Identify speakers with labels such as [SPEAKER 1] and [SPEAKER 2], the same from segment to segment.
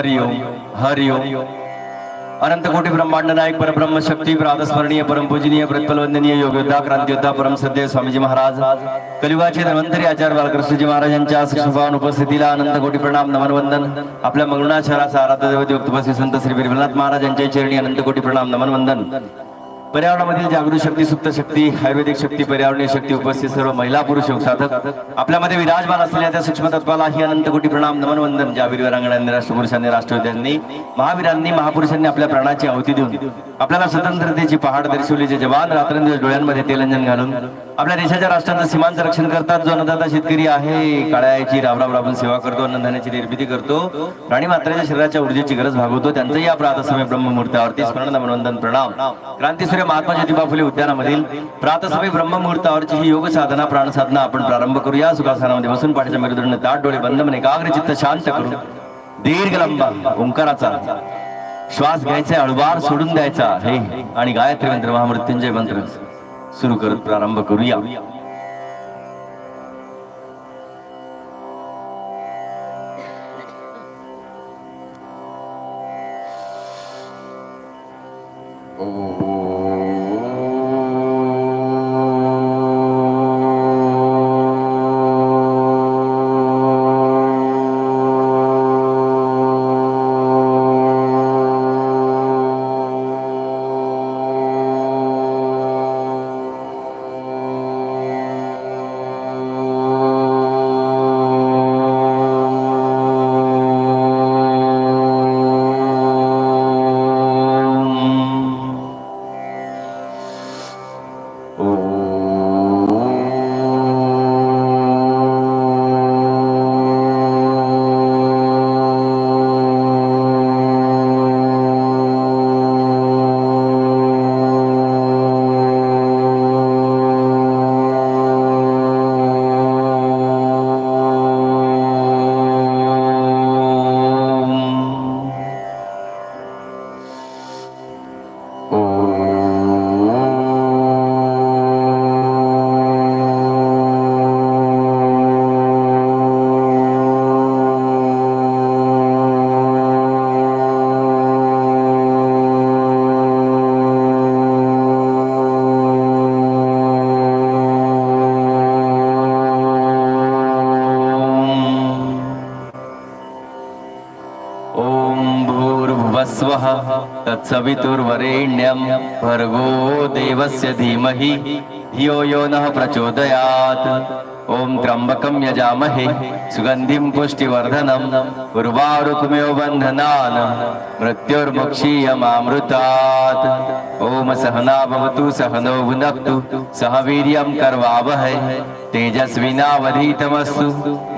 [SPEAKER 1] हरिओम हरिओम. अनंत कोटी ब्रह्मांड नायक परब्रह्म शक्ती प्रातस्मरणीय परमपूजनीय प्रत्पलवंदनीय योगयोद्धा क्रांतियोद्धा परम सद्य स्वामीजी महाराज. कलिवाचे धन्वंतरी आचार्य बालकृष्णजी महाराजांच्या सुशोभान उपस्थितीला अनंत कोटी प्रणाम नमनवंदन. आपल्या मंगळुणा शहराचा आराध्य दैवत उपस्थित संत श्री बिरबलनाथ महाराज यांच्या चरणी अनंत कोटी प्रणाम नमनवंदन. पर्यावरणामधील जागृत शक्ती सुप्त शक्ती आयुर्वेदिक शक्ती पर्यावरणीय शक्ती उपस्थित सर्व महिला पुरुष योग साधक आपल्यामध्ये विराजमान असलेल्या त्या सूक्ष्म तत्वाला ही अनंत कोटी प्रणाम नमन वंदन ज्या वीर राष्ट्रपुरुषांनी राष्ट्रवाद्यांनी महावीरांनी महापुरुषांनी आपल्या प्राणाची आहुती देऊन आपल्याला स्वतंत्रतेची पहाड दर्शवली जे जवान रात्रंदिवस डोळ्यांमध्ये तेलंजन घालून आपल्या देशाच्या राष्ट्रांचं सीमांचं रक्षण करतात जो अन्नदाता शेतकरी आहे काळ्याची राबराब राबून सेवा करतो अन्नधान्याची निर्मिती करतो प्राणी मात्राच्या शरीराच्या ऊर्जेची गरज भागवतो त्यांचंही या प्रातसमय ब्रह्ममुहूर्तावरती स्मरण नमनवंदन प्रणाम. क्रांती क्रांतीसूर्य महात्मा ज्योतिबा फुले उद्यानामधील प्रातसमय ब्रह्ममुहूर्तावरची ही योग साधना प्राणसाधना आपण प्रारंभ करूया सुखासनामध्ये बसून पाठीच्या मेरुदंड दाट डोळे बंद म्हणे एकाग्र चित्त शांत करून दीर्घ लंबा ओंकाराचा श्वास घ्यायचा अळवार सोडून द्यायचा. हे आणि गायत्री मंत्र महामृत्युंजय मंत्र सुरू करत प्रारंभ करूया. तत्सवितुर्वरेण्यं भर्गो देवस्य धीमहि धियो यो नः प्रचोदयात्। ॐ त्र्यम्बकं यजामहे सुगन्धिं पुष्टिवर्धनं उर्वारुकमेव बन्धनान् मृत्युर्मुक्षीयमामृतात्। ॐ सहना भवतु सहनो भुनक्तु सह वीर्यं कर्वावहै तेजस्विनावधीतमस्तु।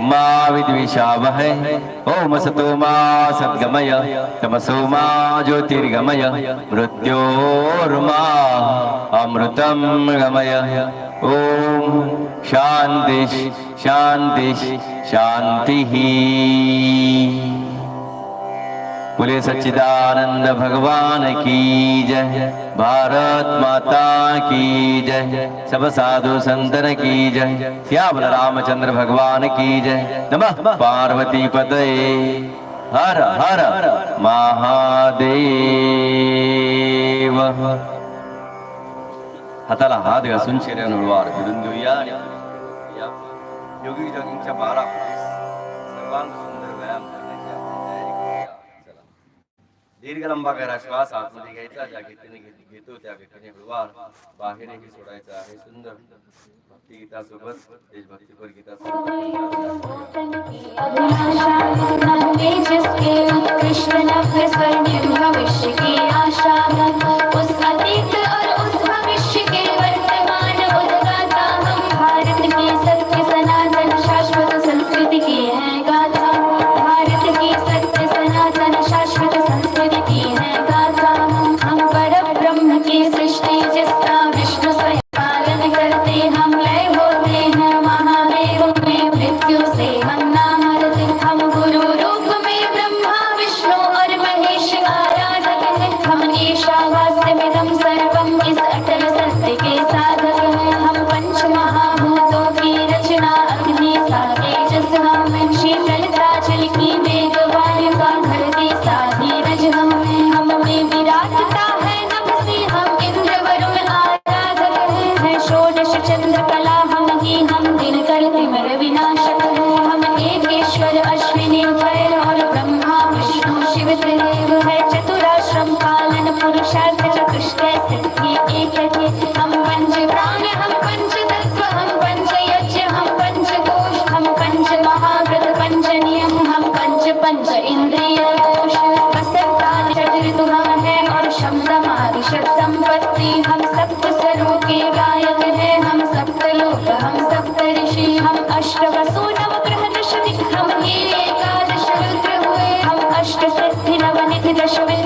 [SPEAKER 1] मा विद्विषावहै। ॐ सतो मा सद्गमय। तमसो मा ज्योतिर्गमय। मृत्योर्मा अमृतं गमय। ॐ शान्ति शान्ति शान्तिः बोले सच्चिदानंद भगवान की जय भारत माता की जय सब साधु संतन की जय श्यामल रामचंद्र भगवान की जय नमः पार्वती पतये हर हर महादेव। हाताला हात घासून शरीरावर हळूवार फिरून घेऊया आणि योगी जॉगिंगच्या पारा. सर्वांग दीर्घ लंबागारा श्वास आतमध्ये घ्यायचा ज्या गीतीने घेतो त्या बाहेरही सोडायचा आहे सुंदर. देशभक्तीपर गीता
[SPEAKER 2] भारत के सत्य सनातन शाश्वत संस्कृति की है। दशविक्रमहे एकादशरुद्रः अष्टसिद्धिनवनिधिदशवि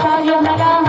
[SPEAKER 1] shall you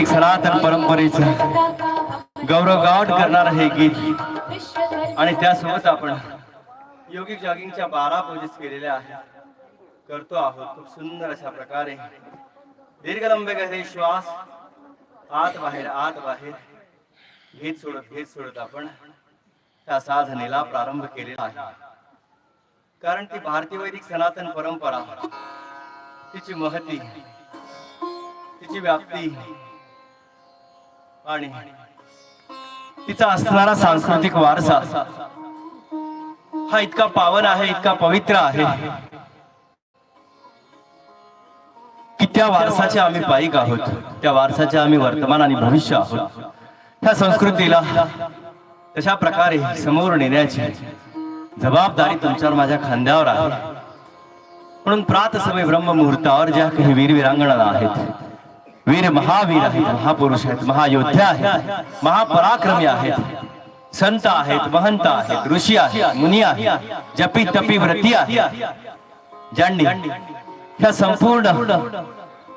[SPEAKER 1] भारतीय वैदिक सनातन परंपरेचं गौरव गावट करणार हे गीत. आणि त्यासोबत आपण योगिक जॉगिंगच्या बारा पोजेस केलेल्या आहेत करतो आहोत. खूप सुंदर अशा प्रकारे. दीर्घ लंबे कसे श्वास आत बाहेर आत बाहेर. घेत सोडत घेत सोडत आपण त्या साधनेला प्रारंभ केलेला आहे. कारण ती भारतीय वैदिक सनातन परंपरा तिची महती तिची व्याप्ती आणि तिचा असणारा सांस्कृतिक वारसा. हा इतका पावन आहे इतका पवित्र आहे. की त्या वारसाचे आम्ही पायिक आहोत. त्या वारसाचे आम्ही वर्तमान आणि भविष्य आहोत. त्या संस्कृतीला तशा प्रकारे समोर नेण्याची जबाबदारी तुमच्यावर माझ्या खांद्यावर आहे. म्हणून प्रात समय ब्रह्म मुहूर्तावर ज्या काही वीरवीरांगणा आहेत वीर महावीर आहेत महापुरुष आहेत महायोद्धा आहेत महापराक्रमी आहेत संत आहेत महंत आहेत ऋषी आहेत मुनी आहेत जपी तपी व्रती आहेत. ज्यांनी ह्या संपूर्ण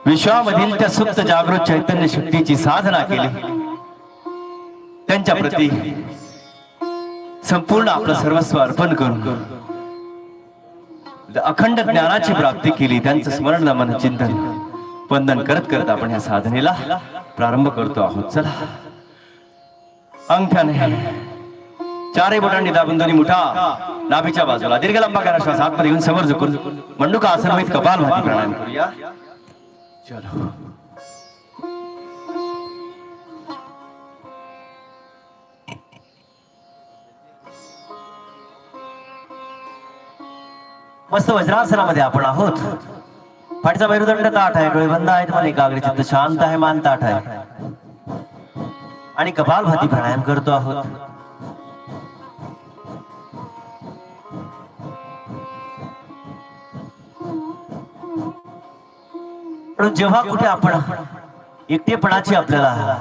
[SPEAKER 1] विश्वामधील त्या सुप्त जागृत चैतन्य शक्तीची साधना केली. त्यांच्या प्रती संपूर्ण आपलं सर्वस्व अर्पण करून अखंड ज्ञानाची प्राप्ती केली त्यांचं स्मरण नमन चिंतन. वंदन करत करत आपण ह्या साधनेला प्रारंभ करतो आहोत. चला. अंगठ्याने. चारही बोटांनी दाबून दोन्ही मुठा नाभीच्या बाजूला. दीर्घ लंबा करा श्वास आतमध्ये घेऊन समोर झुकून मंडूका आसन कपाल भाती प्राणायाम करूया. चलो. मस्त वज्रासनामध्ये आपण आहोत. पाठीचा मेरुदंड ताठ आहे डोळे बंद आहेत मन एकाग्र चित्त शांत आहे मान ताठ आहे. आणि कपाल भाती प्राणायाम करतो आहोत. जेव्हा कुठे आपण एकटेपणाची आपल्याला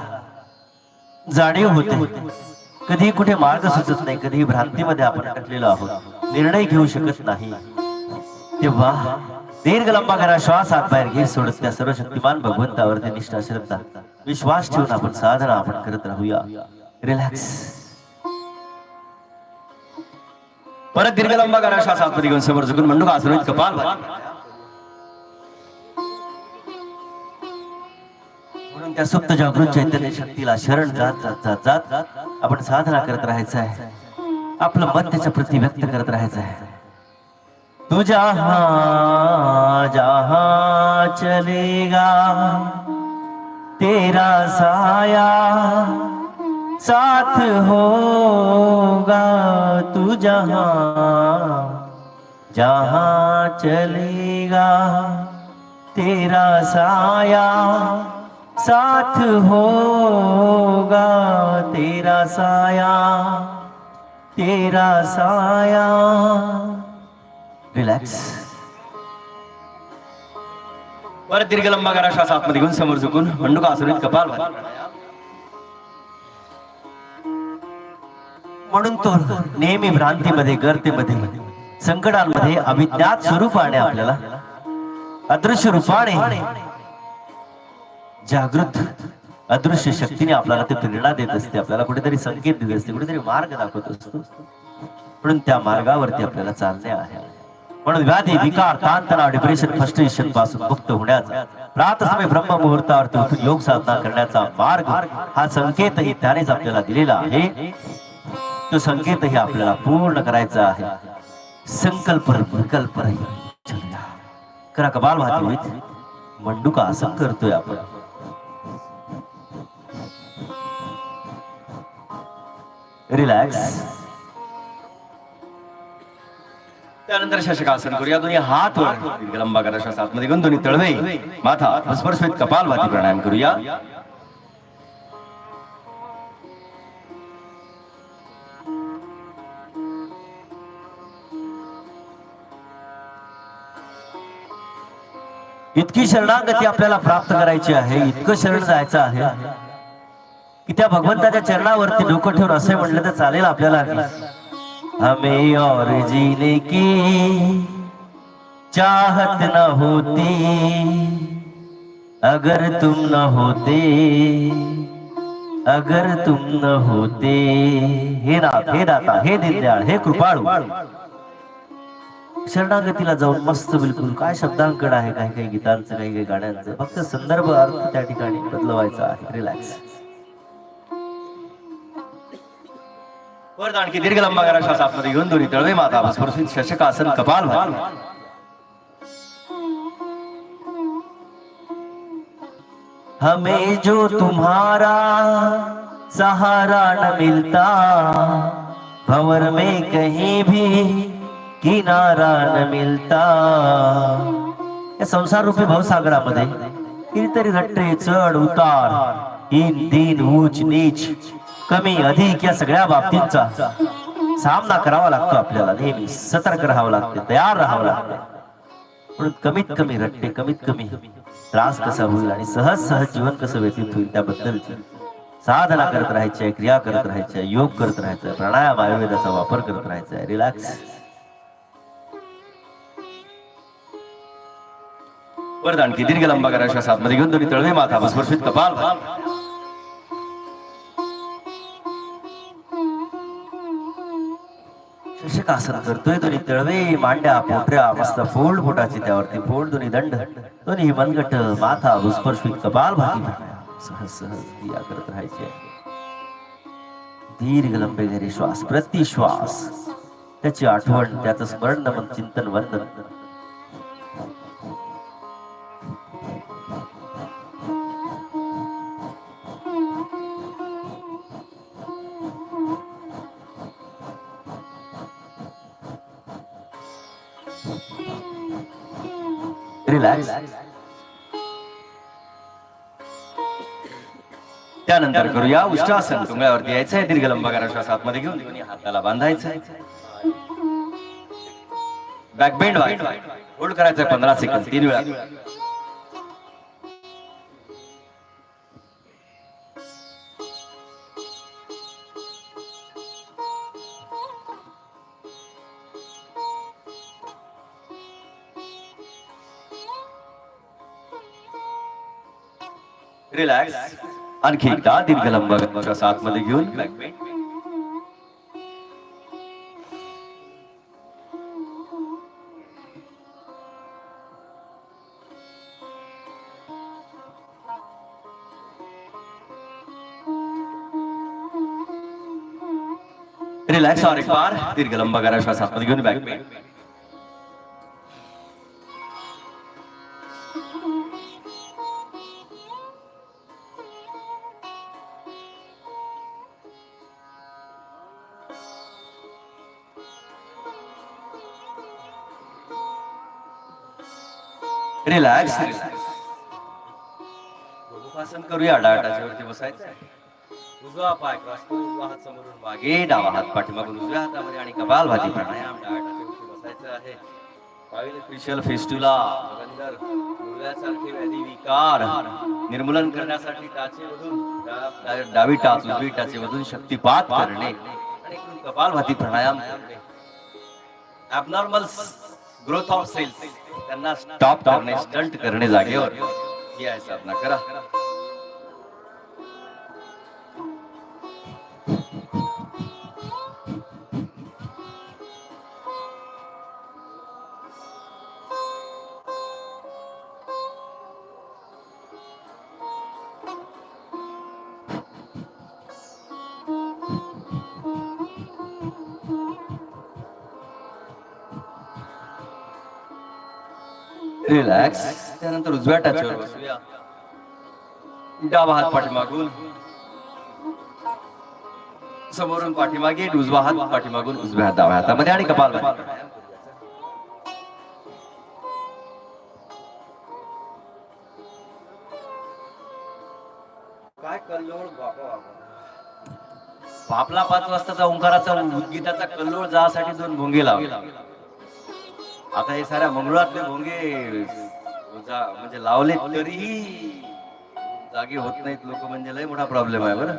[SPEAKER 1] जाणीव होते कधी कुठे मार्ग सुचत नाही कधी भ्रांतीमध्ये आपण अटकलेलो आहोत निर्णय घेऊ शकत नाही तेव्हा दीर्घ लंबा करा श्वास आत बाहेर घे सोडत त्या सर्व शक्तिमान भगवंतावरती निष्ठा श्रद्धा विश्वास ठेवून आपण साधना आपण करत राहूया. रिलॅक्स परत दीर्घ लंबा करा श्वास आतमध्ये घेऊन समोर झुकून का कपाल म्हणून त्या सुप्त जागृत चैतन्य शक्तीला शरण जात जात जात जात आपण साधना करत राहायचं आहे. आपलं मत त्याच्या प्रती व्यक्त करत राहायचं आहे. तू जहा जहा चलेगा तेरा साया साथ होगा तू जहा जहा चलेगा तेरा साया साथ होगा तेरा साया तेरा साया रिलॅक्स परत दीर्घ लंबा करा श्वास आतमध्ये घेऊन समोर झुकून. मंडुका आसनीत कपाल म्हणून तो नेहमी भ्रांतीमध्ये गर्तेमध्ये संकटांमध्ये अविज्ञात स्वरूपाने आपल्याला. अदृश्य रूपाने जागृत अदृश्य शक्तीने आपल्याला ते प्रेरणा देत असते. आपल्याला कुठेतरी संकेत देत असते कुठेतरी मार्ग दाखवत असतो. म्हणून त्या मार्गावरती आपल्याला चालणे आहे.
[SPEAKER 3] म्हणून व्याधी विकार ताणतणाव डिप्रेशन फ्रस्ट्रेशनपासून मुक्त होण्याचा प्रातसमय ब्रह्म मुहूर्तावरती उठून योग साधना करण्याचा मार्ग हा संकेतही त्यानेच आपल्याला दिलेला आहे. तो संकेतही आपल्याला पूर्ण करायचा आहे. संकल्प विकल्प करा कबाल भाती होईत मंडुका आसन करतोय आपण. रिलॅक्स त्यानंतर शशकासन करूया. दोन्ही हात वर लंबा करा. श्वास आतमध्ये घेऊन दोन्ही तळवे माथा स्पर्शवित कपाल भाती प्राणायाम करूया. इतकी शरणागती आपल्याला प्राप्त करायची आहे. इतकं शरण जायचं आहे. की त्या भगवंताच्या चरणावरती डोकं ठेवून असे म्हणलं तर चालेल आपल्याला. हमें और जीने की चाहत न होती। अगर तुम न होते अगर तुम न होते हे नाथ हे दाता हे दिनदयाळ हे कृपाळू। शरणागतीला जाऊन मस्त बिलकुल काय शब्दांकड आहे काही काही गीतांचं काही काही गाण्यांचं फक्त संदर्भ अर्थ त्या ठिकाणी बदलवायचा आहे. रिलॅक्स वर आणखी दीर्घ लंबा करा श्वास आतमध्ये घेऊन दोन्ही तळवे माता शशकासन कपाल हमें जो तुम्हारा सहारा न मिलता भंवर में कहीं भी किनारा न मिलता. या संसार रूपी भवसागरामध्ये कितीतरी घट्टे चढ उतार इन दिन उच नीच कमी अधिक या सगळ्या बाबतींचा सामना करावा लागतो आपल्याला. नेहमी सतर्क राहावं लागतं तयार राहावं लागतं. म्हणून कमीत कमी रट्टे कमीत कमी त्रास कसा होईल आणि सहज सहज जीवन कसं व्यतीत होईल त्याबद्दल साधना करत राहायची क्रिया करत राहायच्या योग करत राहायचं प्राणायाम आयुर्वेदाचा वापर करत राहायचा. रिलॅक्स वरदान किती दीर्घ लंबा करा घेऊन दोन्ही तळवे माथा स्पर्शित कपाल. शशकासन करतोय दोन्ही तळवे मांड्या पोटऱ्या मस्त फोल्ड पोटाची त्यावरती फोल्ड दोन्ही दंड दोन्ही मनगट माथा भूस्पर्श कपाल भाती सहज सहज क्रिया करत राहायची. दीर्घ लंबे घरी श्वास प्रतिश्वास. त्याची आठवण त्याचं स्मरण नमन चिंतन वंदन रिलॅक्स त्यानंतर करूया उष्टासन. टुंगळ्यावरती यायचं आहे दीर्घ लंबा करा श्वास आतमध्ये घेऊन हाताला बांधायचं आहे बॅकबेंड होल्ड करायचं पंधरा सेकंद तीन वेळा. आणखी दीर्घ लंबा श्वास आतमध्ये घेऊन. रिलॅक्स और एक बार दीर्घ लंबा करा श्वास आतमध्ये घेऊन रिलॅक्स आसन करूया डाटाच्या वरती बसायचं उजवा पाय क्रॉस उजवा हात समोरून मागे डावा हात पाठीमागून उजव्या हातामध्ये आणि कपाल भाती प्राणायाम डाटाच्या वरती बसायचं आहे. पाहिलं फेस्टुला गंधर व्याधी विकार निर्मूलन करण्यासाठी टाचे डावी टाच उजवी टाचे मधून शक्तिपात करणे आणि इकडून कपालभाती प्राणायाम करणे. ॲबनॉर्मल ग्रोथ ऑफ सेल्स त्यांना स्टॉप करणे स्टंट करणे जागेवर. ही आहे साधना. करा.
[SPEAKER 1] रिलॅक्स त्यानंतर उजव्या टाचेवर बसूया. डावा हात पाठीमागून. समोरून पाठीमागे उजवा हात पाठीमागून उजव्या हात डाव्या हातामध्ये आणि कपाल काय कल्लोळ बापला पाच वाजताचा ओंकाराचा उद्गीताचा कल्लोळ जासाठी दोन भोंगे लावले आता हे साऱ्या मंगळातले भोंगे जा- म्हणजे लावले तरीही जागे होत नाहीत लोक म्हणजे लय मोठा प्रॉब्लेम आहे बरं.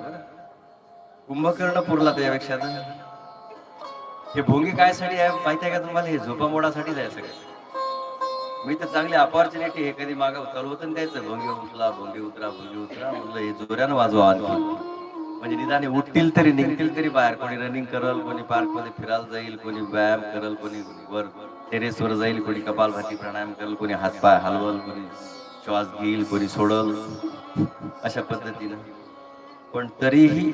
[SPEAKER 1] कुंभकर्ण पुरला त्यापेक्षा तर. हे भोंगे काय साठी आहे माहिती आहे का तुम्हाला? हे झोपामोडासाठीच आहे सगळं. मी तर चांगली अपॉर्च्युनिटी हे कधी मागं चालू होतं ना भोंगे उचला भोंगे उतरा भोंगे उतरा. म्हणलं हे जोऱ्यानं वाजवा आणखी म्हणजे निदाने उठतील तरी निघतील तरी बाहेर. कोणी रनिंग करल कोणी पार्कमध्ये फिरायला जाईल कोणी व्यायाम करल कोणी वर टेरेसवर जाईल कोणी कपालभाती प्राणायाम करेल कोणी हातपाय हलवल कोणी श्वास घेईल कोणी सोडल अशा पद्धतीनं. पण तरीही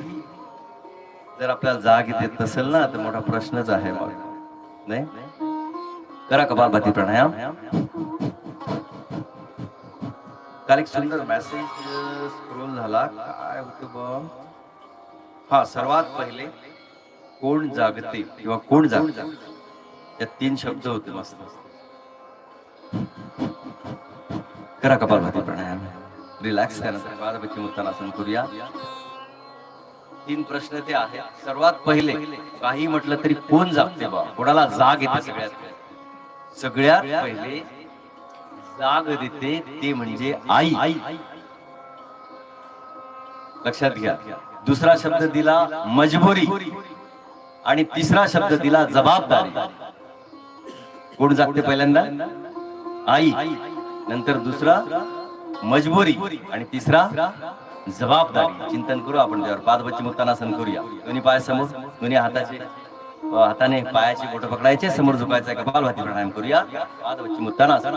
[SPEAKER 1] जर आपल्याला जाग देत नसेल ना तर मोठा प्रश्नच आहे मग. नाही? करा कपालभाती प्राणायाम. काल एक सुंदर मेसेज स्क्रोल झाला. काय होतं बघ? हा सर्वात पहिले कोण जागते किंवा कोण जागते? या तीन शब्द होते मस्त. करा कपाल भाती प्राणायाम. रिलॅक्स त्यानंतर बाळापैकी मुक्तानासन करूया. तीन प्रश्न ते आहेत. सर्वात पहिले काही म्हटलं तरी कोण जागते बा? कोणाला जाग येते सगळ्यात? सगळ्यात पहिले जाग देते ते म्हणजे आई आई. लक्षात घ्या. दुसरा शब्द दिला मजबुरी. आणि तिसरा शब्द दिला जबाबदारी. कोण जागते पहिल्यांदा? आई. नंतर दुसरा मजबुरी. आणि तिसरा जबाबदारी. चिंतन करू आपण त्यावर. पादपच्ची मुक्तानासन करूया. दोन्ही पाय समोर दोन्ही हाताचे हाताने पायाचे बोट पकडायचे समोर झुकायचा कपालभाती प्राणायाम करूया. पादपच्ची मुक्तानासन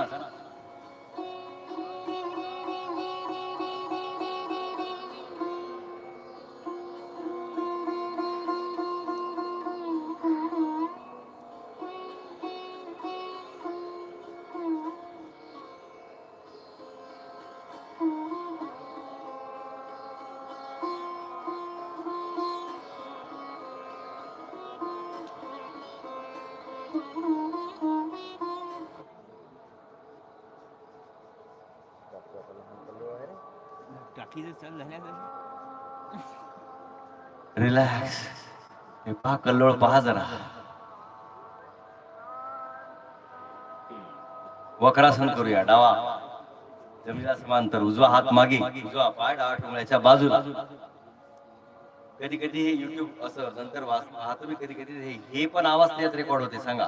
[SPEAKER 1] हा कल्लोळ पहा जरा. वक्रासन करूया डावा. जमिनीला समांतर उजवा हात मागे. उजवा पाय डावा टोंगळ्याच्या बाजूला. कधी कधी हे युट्यूब असं नंतर वाच पाहतो मी कधी कधी हे- हे पण आवाज त्यात रेकॉर्ड होते सांगा.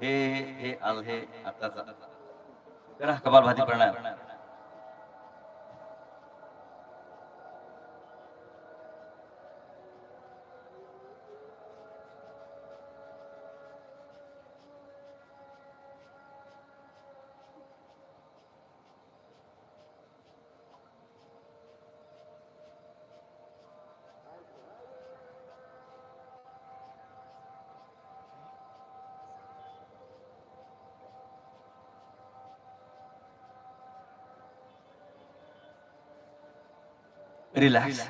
[SPEAKER 1] हे हे आल हे आताचा. करा कपालभाती प्राणायाम रिलॅक्स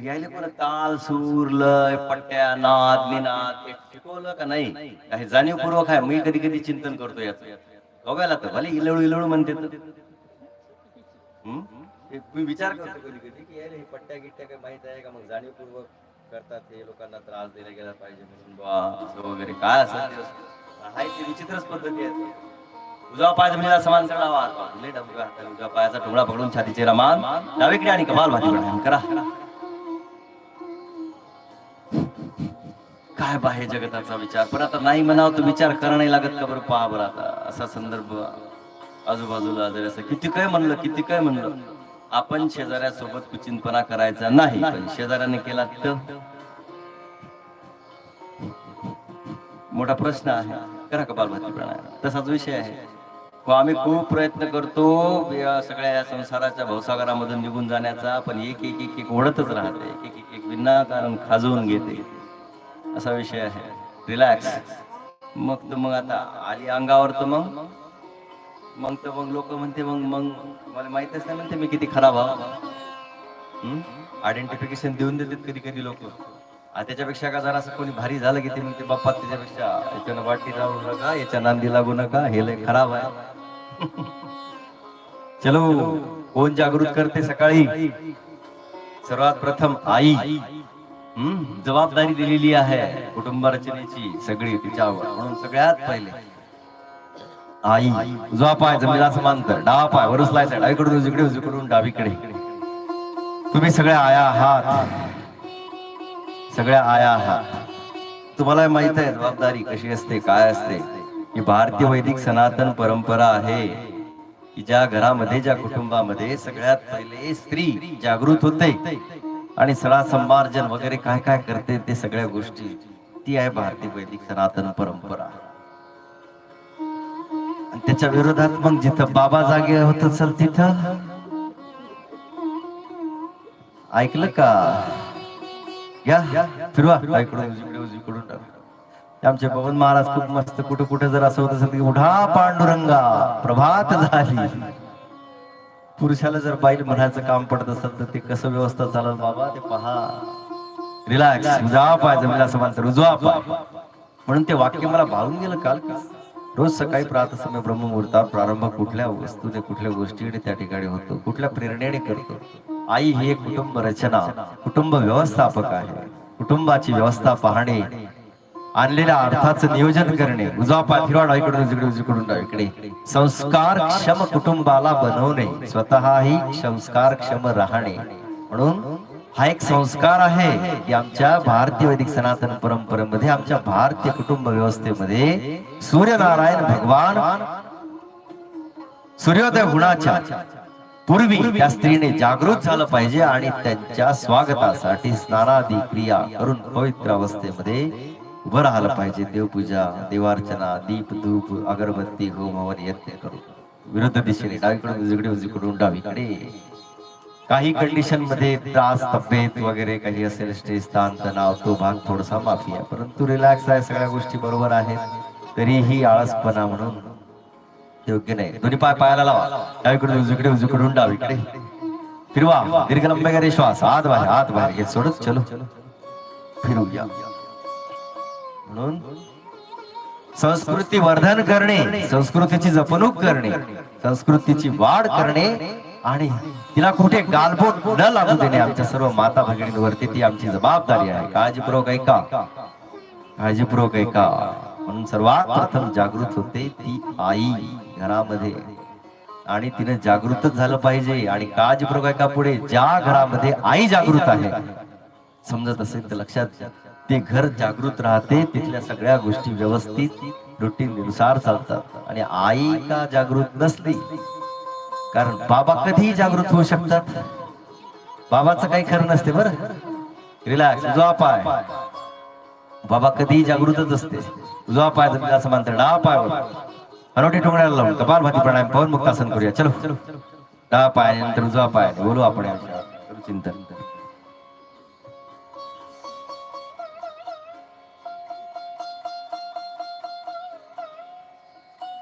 [SPEAKER 1] यायला कोण ताल सूर लय पट्ट्या नाद निनाद हे शिकवलं का नाही काही जाणीवपूर्वक आहे मी कधी कधी चिंतन करतो याच बघायला तर भले इलळू इलळू म्हणते? हे मी विचार करतो कधी कधी की यायला हे पट्ट्या गिट्ट्या काय माहीत आहे का मग जाणीवपूर्वक करतात हे लोकांना त्रास दिला गेला पाहिजे म्हणून वगैरे काय असं. आहे ते विचित्रच पद्धती आहेत उजवा पायाचा जमिनीला म्हणजे समान चढावा लय डबका हाताने उजव्या पायाचा टोंगळा पकडून छातीचे रमान डावीकडे आणि कमाल भाती प्राणायाम करा. काय बाहेर जगताचा विचार? पण आता नाही म्हणावं तो विचार करा नाही लागत का बरं? पहा बरं आता. असा संदर्भ आजूबाजूला जर असं किती काय म्हणलं किती काय म्हणलं आपण शेजाऱ्यासोबत कुचिंतपणा करायचा नाही. पण शेजाऱ्याने केला तर? मोठा प्रश्न आहे. करा कपालभाती प्राणायाम. तसाच विषय आहे. आम्ही खूप प्रयत्न करतो या सगळ्या या संसाराच्या भवसागरामधून निघून जाण्याचा पण एक एक एक एक ओढतच राहते. एक एक एक एक विनाकारण खाजवून घेते. असा विषय आहे. रिलॅक्स मग तर मग आता आली अंगावर तर मग? मग तर मग लोक म्हणते मग मग मला माहितच नाही म्हणते मी किती खराब आयडेंटिफिकेशन देऊन देतात कधी कधी लोक. त्याच्यापेक्षा का जरा असं कोणी भारी झालं की ते म्हणते बाप्पा त्याच्यापेक्षा याच्यानं वाटी लागू नका याच्या नांदी लागू नका हे लय खराब आहे. चलो कोण जागृत करते सकाळी. सर्वात प्रथम आई. जबाबदारी दिलेली आहे कुटुंब रचनेची सगळी तिच्यावर म्हणून सगळ्यात पहिले. आई उजवा पाय जमिनीला समांतर डावा पाय वर उचलायचा डावीकडून उजवीकडे उजवीकडून डावीकडे. तुम्ही सगळ्या आया आहात. सगळ्या आया आहात. तुम्हाला माहीत आहे जबाबदारी कशी असते काय असते? ही भारतीय वैदिक सनातन परंपरा आहे. की ज्या घरामध्ये ज्या कुटुंबामध्ये सगळ्यात पहिले स्त्री जागृत होते आणि सडा संमार्जन वगैरे काय काय करते ते सगळ्या गोष्टी ती आहे भारतीय वैदिक सनातन परंपरा. आणि त्याच्या विरोधात मग जिथं बाबा जागे होत असेल तिथं? ऐकलं का? या फिरवा इकडून आमचे पवन महाराज खूप मस्त कुठं कुठं जर असं होत असेल की उठा पांडुरंगा. प्रभात झाली. पुरुषाला जर बाईल म्हणायचं काम पडत असेल तर ते कसं व्यवस्था चालत बाबा? ते पहा. रिलॅक्स उजवा पाय जमिला समांतर उजवा पाय. म्हणून ते वाक्य मला भावून गेलं काल. रोज सकाळी प्रातसमय ब्रह्ममुहूर्तात प्रारंभ कुठल्या वस्तूने कुठल्या गोष्टीने त्या ठिकाणी होतो? कुठल्या प्रेरणेने करतो? आई ही एक कुटुंब रचना कुटुंब व्यवस्थापक आहे. कुटुंबाची व्यवस्था पाहणे आणलेल्या अर्थाचं नियोजन करणे. उजवा फिरवा डावीकडून उजवीकडे उजवीकडून डावीकडे संस्कार क्षम कुटुंबाला बनवणे. स्वतःही संस्कार क्षम राहणे. म्हणून हा एक संस्कार आहे की आमच्या भारतीय वैदिक सनातन परंपरेमध्ये आमच्या भारतीय कुटुंब व्यवस्थेमध्ये सूर्यनारायण भगवान सूर्योदय गुणाच्या पूर्वी त्या स्त्रीने जागृत झालं पाहिजे आणि त्यांच्या स्वागतासाठी स्नानादी क्रिया करून पवित्र अवस्थेमध्ये वर आलं पाहिजे. देवपूजा देवार्चना दीप धूप अगरबत्ती होम हवन यत्न करू विरुद्ध दिशेने डावीकडून उजवीकडे उजवीकडून डावीकडे. काही कंडिशनमध्ये त्रास तब्येत वगैरे काही असेल स्ट्रेस ताण तणाव तो भाग थोडासा माफी आहे. परंतु रिलॅक्स आहे सगळ्या गोष्टी बरोबर आहेत. तरीही आळसपणा म्हणून योग्य नाही. दोन्ही पाय पायाला लावा. डावीकडून उजवीकडे उजवीकडून डावीकडे. फिरवा. दीर्घ लंबे श्वास. आत बाहेर आत बाहेर. हे सोडत चलो. फिरूया. म्हणून संस्कृती वर्धन करणे संस्कृतीची जपणूक करणे संस्कृतीची वाढ करणे आणि तिला कुठे गालबोट न लागू देणे आमच्या सर्व माता भगिनींवरती ती आमची जबाबदारी आहे. काळजीपूर्वक ऐका. काळजीपूर्वक ऐका. म्हणून सर्वात प्रथम जागृत होते ती आई घरामध्ये. आणि तिने जागृतच झालं पाहिजे. आणि काळजीपूर्वक ऐका पुढे. ज्या घरामध्ये आई जागृत आहे समजत असेल तर लक्षात घ्या. ते घर जागृत राहते तिथल्या सगळ्या गोष्टी व्यवस्थित रुटीनुसार चालतात. आणि आई का जागृत नसली कारण बाबा कधीही जागृत होऊ शकतात. बाबाचं काही खरं नसते बर. रिलॅक्स उजवा पाय. बाबा कधीही जागृतच असते. उजवा पाय असं समांतर डावा पाय वर. हनवटी टोंगण्याला लावून कपाल भाती प्राणायाम पवन मुक्तासन करूया. चलो. डावा पाय नंतर उजवा पाय. बोलू आपण या चिंतन.